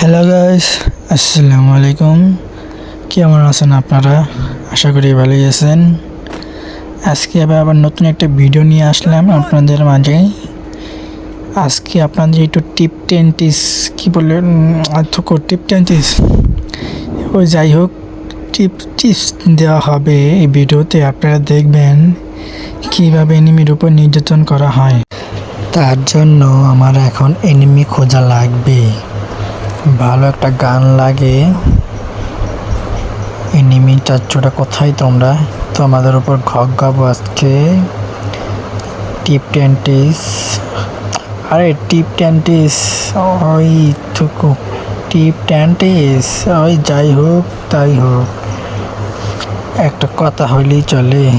Hello guys আসসালামু আলাইকুম কেমন আছেন আপনারা? আশা করি ভালোই আছেন। আজকে আবার আবার নতুন একটা ভিডিও নিয়ে আসলাম আপনাদের মাঝে। আজকে আপনাদের একটু টিপ টেন্টিস কী বললেন অর্থক টিপ টেন্টিস ও যাই হোক টিপ টিপস দেওয়া হবে এই ভিডিওতে আপনারা দেখবেন কীভাবে এনিমির উপর নির্যাতন করা হয়। তার জন্য আমার এখন এনিমি খোঁজা লাগবে। ভালো একটা গান লাগে। এনিমি চাচ্চুটা কোথায় তোমরা? তো আমাদের উপর ঘক গাবো আজকে। টিপ টেন্টিস আরে টিপ টেন্টিস ওই টুকু টিপ টেন্টিস ওই যাই হোক তাই হোক। একটা কথা হইলেই চলে।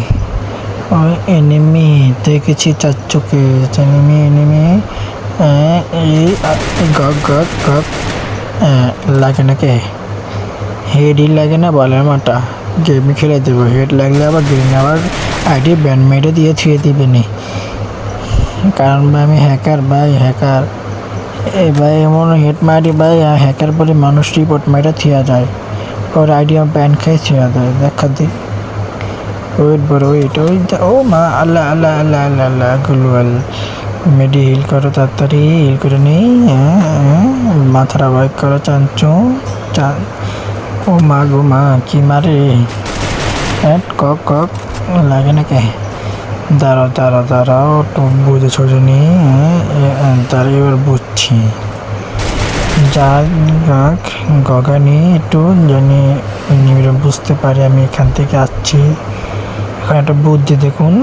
ওই এনিমি দেখেছি চাচ্চুকে। এনিমি। এনিমি এই গক গক গক হ্যাঁ, লাগে নাকি? হেডই লাগে না, বলের মাটা গেমই খেলে দেবো। হেড লাগলে আবার গ্রিন আবার আইডি ব্যান্ড মেরে দিয়ে ছুঁয়ে দিবে নি। কারণ ভাই, আমি হ্যাকার ভাই হ্যাকার এ ভাই, এমন হেড মারি ভাই হ্যাকার বলে মানুষ রিপোর্ট মেরে থিয়া যায়। ওর আইডি আমার ব্যান্ড খেয়ে ছুঁয়া যায়, দেখা দি ওয়েট বড় ওয়েট ওই ও মা, আল্লাহ আল্লাহ আল্লাহ আল্লাহ আল্লাহ, গুলুয়াল। মেডি হিল করো তাড়াতাড়ি হিল করে নেই মাথাটা বাইক করো চাঞ্চু ও মা গো মা, কি মারে? হ্যাঁ কক কক লাগে না কে? দাঁড়াও দাঁড়াও দাঁড়াও তো বুঝে ছোটো নি তার এবার বুঝছি। যা গাক গগানি একটু জানি বুঝতে পারি আমি এখান থেকে আসছি। একটা বুদ্ধি দেখুন।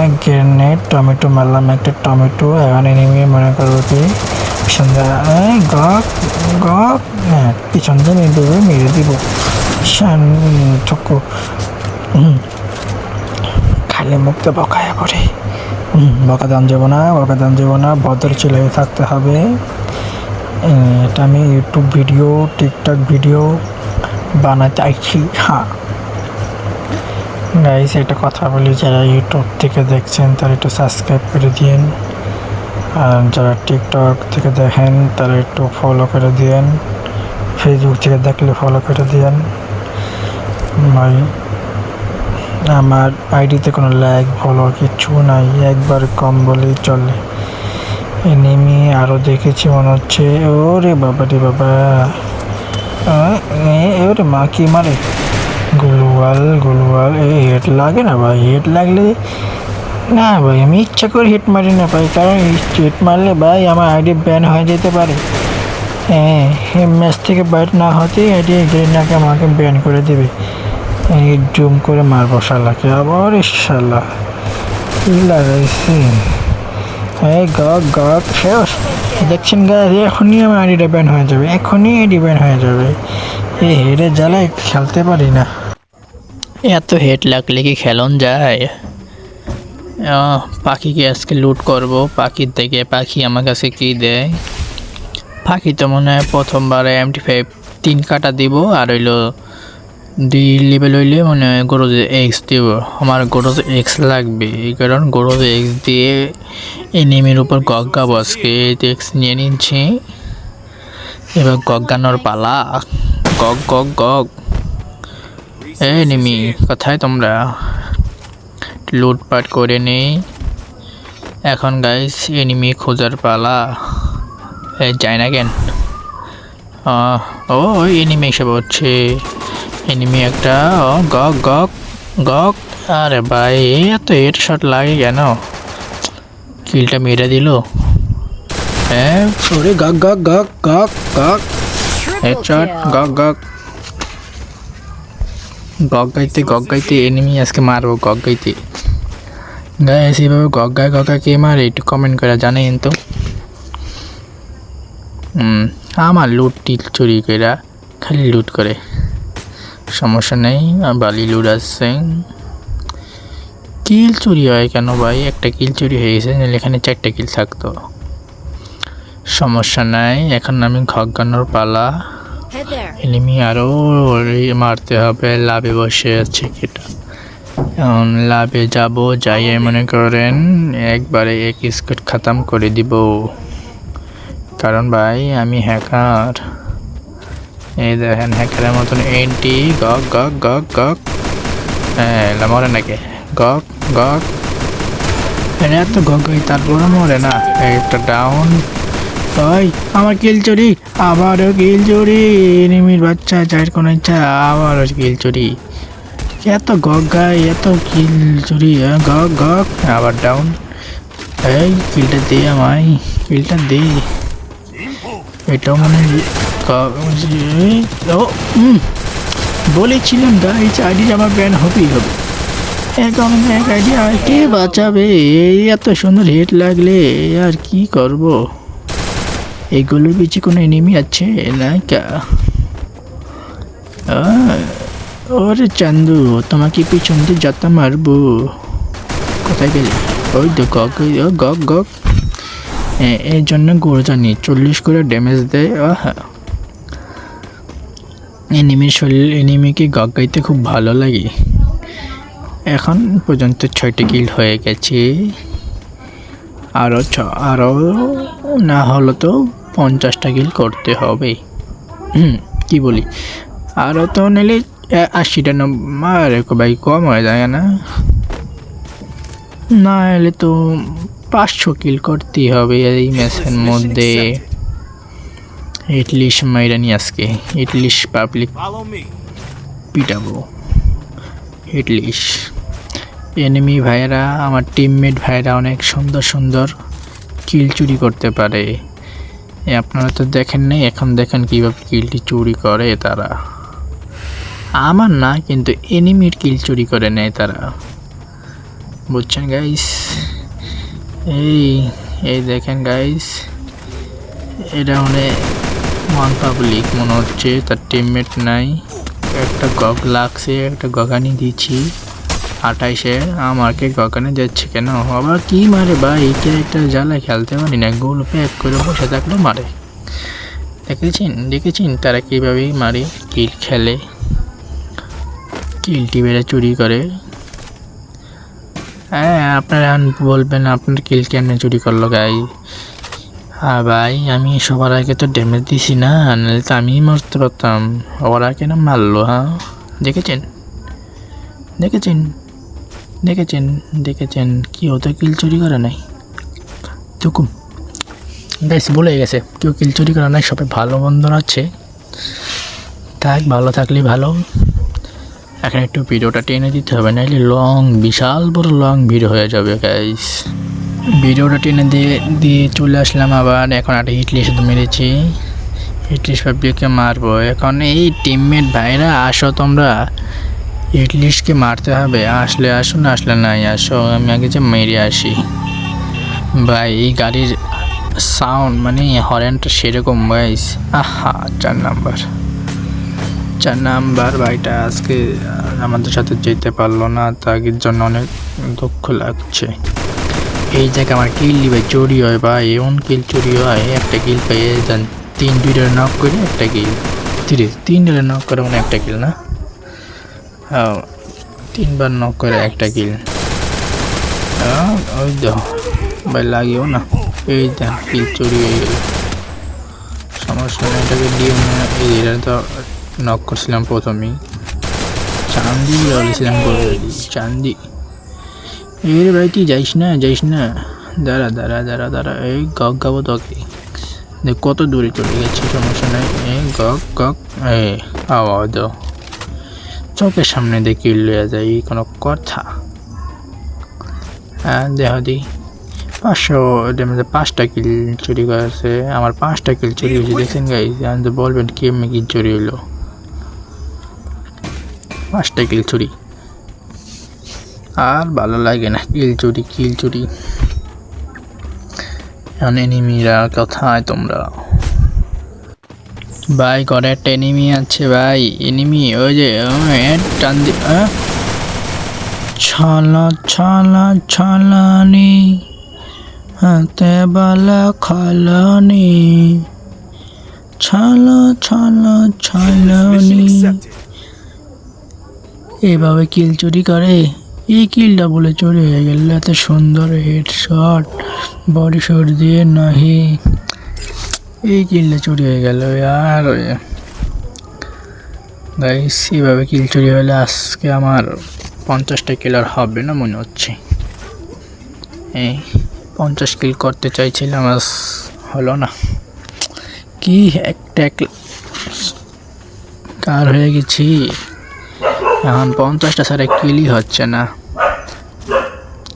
এক গ্রেনেড টমেটো, মারলাম একটা টমেটো এখানে নেমে মনে করব কি, পিছন গক গক হ্যাঁ পিছন দিয়ে মেরে দেবো মেরে দিব। ঠকু। খালি মুক্ত বকায়া করে। বকা দাম যাব না, বকা দাম যাব না, ভদ্র ছেলে থাকতে হবে। এটা আমি ইউটিউব ভিডিও টিকটক ভিডিও বানাতে চাইছি হ্যাঁ। গাইস একটা কথা বলি, যারা ইউটিউব থেকে দেখছেন, তারা একটু সাবস্ক্রাইব করে দিন আর যারা টিকটক থেকে দেখেন, তারা একটু ফলো করে দিন ফেসবুক থেকে দেখলে ফলো করে দিন ভাই, আমার আইডিতে কোনো লাইক ফলো কিছু নাই, একবার কম বলেই চলে। এনিমি আরও দেখেছি মনে হচ্ছে, ওরে বাবা রে বাবা। ওরে মা, কি মারে? গুলওয়াল গুলওয়াল, এ হেড লাগে না ভাই? হেড লাগলে না ভাই, আমি ইচ্ছা করে হিট মারি না ভাই, কারণ হিট মারলে ভাই আমার আইডি ব্যান হয়ে যেতে পারে। হ্যাঁ ম্যাচ থেকে বাইট না হতে আইডি গ্রেনাকে আমাকে ব্যান করে দেবে। এই জুম করে মারবো শালাকে আবার শালা লাগাইছি এই গক গক শেষ। দেখছেন গাছ এখনই আমার আইডিটা ব্যান হয়ে যাবে, এখনই আইডি ব্যান হয়ে যাবে। এই হেডে জ্বালায় খেলতে পারি না। এত হেড লাগলে কি খেলন যায়? পাখিকে আজকে লুট করব। পাখির থেকে পাখি আমার কাছে কি দেয়? পাখি তো মনে হয় প্রথমবার এমটি ফাইভ তিন কাটা দিব, আর হইল দুই লেভেল হইলে মনে গরুজে এক্স দিব। আমার গরুজে এক্স লাগবে, এই কারণ গরুজে এক্স দিয়ে এনিমির উপর গগ্গাবো আজকে। এক্স নিয়ে নিচ্ছি। এবার গগ্গানোর পালা। গগ গগ গগ। এই নিমি কোথায় তোমরা? লুটপাট করে নেই। এখন গাইস এনিমি খোঁজার পালা। এই যায় না কেন? ও ওই এনিমি এসে হচ্ছে এনিমি একটা ও গক গক গক। আরে ভাই এত হেড শট লাগে কেন? কিলটা মেরে দিল। হ্যাঁ গক গক গক গক গক। হেড শট গক গক। গগ গাইতে গগ গাইতে এনিমি আজকে মারবো, গগ গাইতে। গাইস এইভাবে গগ গায়, গগা কে মারে? একটু কমেন্ট করে জানেন তো। আমার লুট টিল চুরি করে খালি লুট করে। সমস্যা নেই বালি লুট আসছে কিল চুরি হয় কেন ভাই? একটা কিল চুরি হয়ে গেছে এখানে চারটা কিল থাকতো। সমস্যা নাই, এখন আমি ঘগানোর পালা. এনিমি আরও মারতে হবে, লাভে বসে আছে এটা এখন লাভে যাব, যাইয়ে মনে করেন একবারে এক স্কট খতম করে দিব। কারণ ভাই, আমি হ্যাকার। এই দেখেন, হ্যাকারের মতন এন্টি গক গক গক গক। হ্যাঁ মরে নাকি? গক গক। এত গক তারপরে মরে না। একটা ডাউন ওই আমার কিল চুরি, আবারও কিল চুরি। এনিমির বাচ্চা চার কোন ইচ্ছা, আবারও কিল চুরি। এত গক গাই এত কিল চুরি গক গক আবার ডাউন এই কিলটা দে আমায়, কিলটা দে। এটাও মনে বলেছিলাম গাইজ আইডি আমার ব্যান হবেই হবে। এক আইডি কে বাঁচাবে? এত সুন্দর হেড লাগলে, আর কি করব? এইগুলোর পিছিয়ে কোনো এনিমি আছে? না ওরে চান্দু, তোমাকে পিছন দিয়ে যাতা মারবো। কোথায় গেলে? ওই তো গক গক এ- এর জন্য গরু জানি, চল্লিশ করে ড্যামেজ দেয় ও আহা। এনিমির শরীর এনিমিকে গক গাইতে খুব ভালো লাগে। এখন পর্যন্ত ছয়টি কিল হয়ে গেছে। আরও ছ আরও না হলো তো পঞ্চাশটা কিল করতে হবে। হুম কী বলি? আরও তো নিলে আশিটা নম্বর ভাই কম হয়ে যায় না। না এলে তো পাঁচশো কিল করতেই হবে এই ম্যাচের মধ্যে। ইটলিশ মাইরানি আজকে ইটলিশ পাবলিক. পিটাবো। ইটলিশ এনিমি ভাইয়েরা আমার টিমমেট ভাইয়েরা অনেক সুন্দর সুন্দর। কিল চুরি করতে পারে। আপনারা তো দেখেন নাই, এখন দেখেন কীভাবে কিলটি চুরি করে তারা। আমার না, কিন্তু এনিমির কিল চুরি করে নেয় তারা। বুঝছেন গাইস এই এই দেখেন গাইস এটা মানে ওয়ান পাবলিক মনে হচ্ছে। তার টিমমেট নাই। একটা গগ লাগছে, একটা গগানি দিচ্ছি। আঠাইশে আমাকে গগানে যাচ্ছে কেন? আবার কি মারে ভাই? একটা জ্বালা খেলতে পারি না। গোল প্যাক করে বসে থাকলে মারে দেখেছেন? দেখেছেন তারা কীভাবে মারে? কিল খেলে। কিল টিমেরা চুরি করে। হ্যাঁ আপনারা বলবেন আপনার কিল কেন চুরি করল গাই? হ্যাঁ ভাই, আমি সবার আগে তো ড্যামেজ দিছি না, নাহলে তো আমিই মরতে পারতাম। ওরা কেন মারলো হ্যাঁ? দেখেছেন? দেখেছেন? দেখেছেন দেখেছেন, কি হতো কিল চুরি করে নাই? তুকুম গাইস বলে গেছে। কেউ কিল চুরি করে নাই, সবাই ভালো বন্ধন আছে। থাক, ভালো থাকলে ভালো। এখন একটু ভিডিওটা টেনে দিতে হবে, নাহলে লং বিশাল বড় লং ভিডিও হয়ে যাবে গাইস ভিডিওটা টেনে দিয়ে দিয়ে চলে আসলাম আবার। এখন একটা হিটলি শুধু মেরেছি। হিটলিশ পাবলিককে মারবো। এখন এই টিমমেট ভাইরা, আসো তোমরা। হিটলিশকে মারতে হবে, আসলে আসুন, আসলে নাই, আসো, আমি আগে যে মেরে আসি। ভাই, এই গাড়ির সাউন্ড মানে হরেনটা সেরকম গাইস আহা, চার নাম্বার। চার নাম্বার, ভাইটা আজকে আমাদের সাথে যেতে পারল না তার জন্য অনেক দুঃখ লাগছে। এই জায়গায় আমার কিল দিবে চুরি হয় বা এমন কিল চুরি হয়, একটা কিল পেয়ে যান, তিন দুইটা নক করে একটা কিল তিরিশ তিনটা নক করে মানে একটা কিল না? তিনবার নক করে একটা কিল হ্যাঁ, ওই দেখো ভাই লাগিও না। এই দেখ কিল চুরি হয়ে গেল। সমস্যা নেই এটাকে দিয়ে এই এটা তো নক করছিলাম প্রথমেই। চান্দি বলেছিলাম বলে চান্দি। এর ভাই তুই যাইস না যাইস না। দাঁড়া দাঁড়া দাঁড়া দাঁড়া। এই গক গাবো তোকে। কত দূরে চলে গেছে সমস্যা নেই। এই গক গক এ আওয়াজ দাও। চোখের সামনে দেখি লইয়া যায় এই কোনো কথা। হ্যাঁ দেহ দি। পাঁচশো পাঁচটা কিল চুরি করেছে। আমার পাঁচটা কিল চুরি হয়েছে দেখছেন গাই আমি তো বলবেন কি এমনি কি চুরি হইল। পাঁচটা কিল চুরি। আর ভালো লাগে না কিল চুরি কিল চুরি। এখন এনিমিরা কোথায় তোমরা? ভাই, ঘরে একটা এনিমি আছে ভাই। এনিমি ওই যে টান দি? ছলা ছলা, ছলানি, হাতে বালা খালানি। ছলা ছলা, ছলানি. এভাবে কিল চুরি করে? এই কিলটা বলে চুরি হয়ে গেল, এত সুন্দর হেড শট বডি শট দিয়ে নাহি। এই কিলটা চুরি হয়ে গেল আর গাইস এইভাবে কিল চুরি হলে আজকে আমার পঞ্চাশটা কিলার হবে না মনে হচ্ছে। এই পঞ্চাশ কিল করতে চাইছিলাম, আজ হলো না। কি একটা এক কার হয়ে গেছি? এখন পঞ্চাশটা ছাড়া কিলই হচ্ছে না।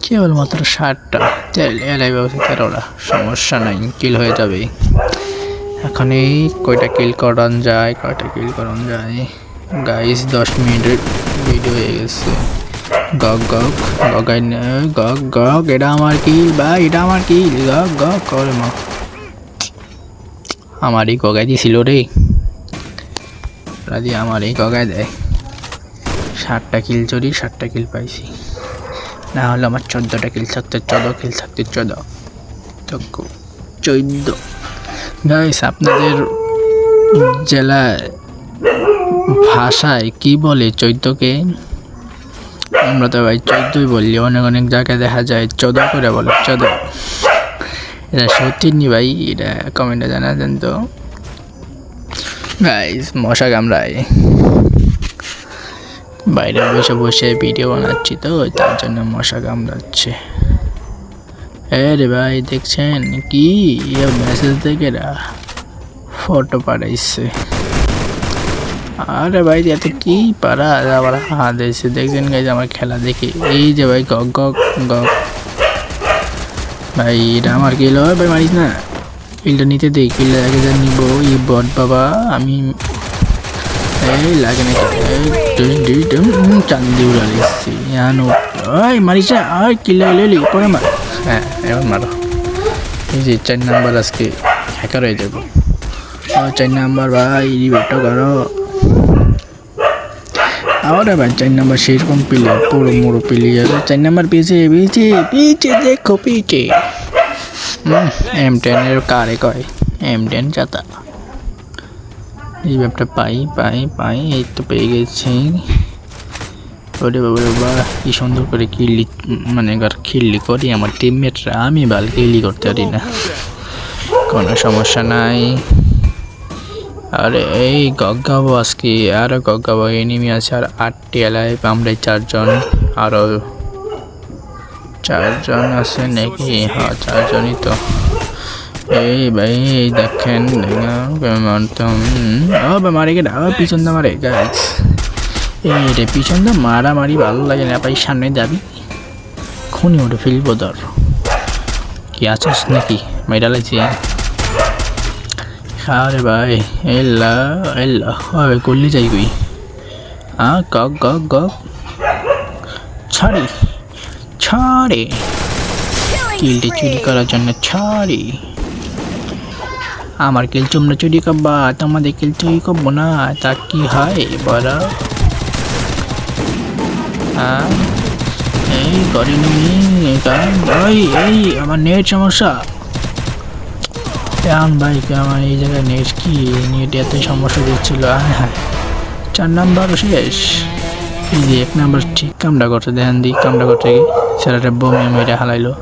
কেবলমাত্র ষাটটা। তেল এলাই ব্যবস্থা তেরোটা সমস্যা নাই কিল হয়ে যাবে এখন এই কয়টা কিল করান যায়, কয়টা কিল করান যায়। গাইস দশ মিনিটের ভিডিও হয়ে গেছে। গক গক, গগাই নে- গক এটা আমার কিল বা এটা আমার কিল গক গক, করে মা। আমারই গগাই দিছিল রে। রাজি, আমারই গগাই দেয়। ষাটটা কিল চড়ি ষাটটা কিল পাইছি। না হলে আমার চোদ্দোটা কিল থাকতে, চোদ্দ কিল থাকতে চোদ্দ চোদ্দ। গাইস আপনাদের জেলায় ভাষায় কি বলে চৈত্যকে? আমরা তো ভাই চৈত্যই বলি, অনেক অনেক জায়গায় দেখা যায় চোদ্দ করে বলে চোদ্দ এটা সত্যি নি ভাই? এটা কমেন্টে জানাতেন তো। গাইস মশা কামড়ায়। বাইরে বসে বসে ভিডিও বানাচ্ছি তো, তার জন্য মশা কামড়াচ্ছে। এ রে ভাই, দেখছেন? কি? মেসেজ থেকে ফটো পাঠাইছে। আরে ভাই, এত কি পারা? আবার হাত এসে দেখছেন গাইজ আমার খেলা দেখে। এই যে ভাই, গক গক গক। ভাই, এটা আমার কি হয় ভাই, মারিস না। কিলটা নিতে দে কিলটা আগে যা নিবো। ই বট বাবা, আমি এই লাগে না চান্দি উড়ালে এসছি। আনো। ওই, মারিস না। ওই কিল্লা লেলি পরে মার। হ্যাঁ এবার মারো। এই যে চার নাম্বার আজকে হ্যাকার হয়ে যাব। চার নাম্বার ভাই রিবেটটা করো। আরে ভাই চার নাম্বার সেরকম প্লেয়ার পুরো মুড়ো প্লেয়ার চার নাম্বার পিছে পিছে পিছে, দেখো, পিছে। এম টেনের কারে কয়? এম টেন চাতা। এই ব্যাপটা পাই পাই পাই, এই তো পেয়ে গেছি। ওরে বাবা বাবা কি সুন্দর করে কিল্লি মানে এবার খিল্লি করি, আমার টিমমেটরা আমি বাল কিল্লি করতে পারি না। কোনো সমস্যা নাই। আরে এই গগ্গাবো আজকে আরও গগ্গাবো এনিমি আছে, আর আটটি এলায় আমরা চারজন। আরও চারজন আছে নাকি? হ্যাঁ চারজনই তো। এই ভাই দেখেন মারতাম ও বা মারে গে ও, পিছন দা মারে গাছ এই রে দা মারামারি ভালো লাগে না ভাই সামনে যাবি? খুনি ওটা ফেলব ধর কি আছিস নাকি? মেয়েটা লাগছে আরে ভাই এল্লা এল্লা হবে করলি যাই কই? হ্যাঁ গক গক গক ছাড়ি, ছাড়ে। কিলটি চুরি করার জন্য ছাড়ি। আমার কিল তোমরা চুরি করবা, তোমাদের কিল চুরি করব না, তা কি হয় হ্যাঁ এই করিনি ভাই এই, আমার নেট সমস্যা। কেমন ভাই আমার এই জায়গায় নেট কি? নেট এত সমস্যা দিচ্ছিল। হ্যাঁ হ্যাঁ। চার নাম্বার শেষ। এই যে এক নাম্বার ঠিক কামটা করছে, দেখেন দি কামটা করছে কি? ছেলেটা বমি মেয়েটা হালাইলো।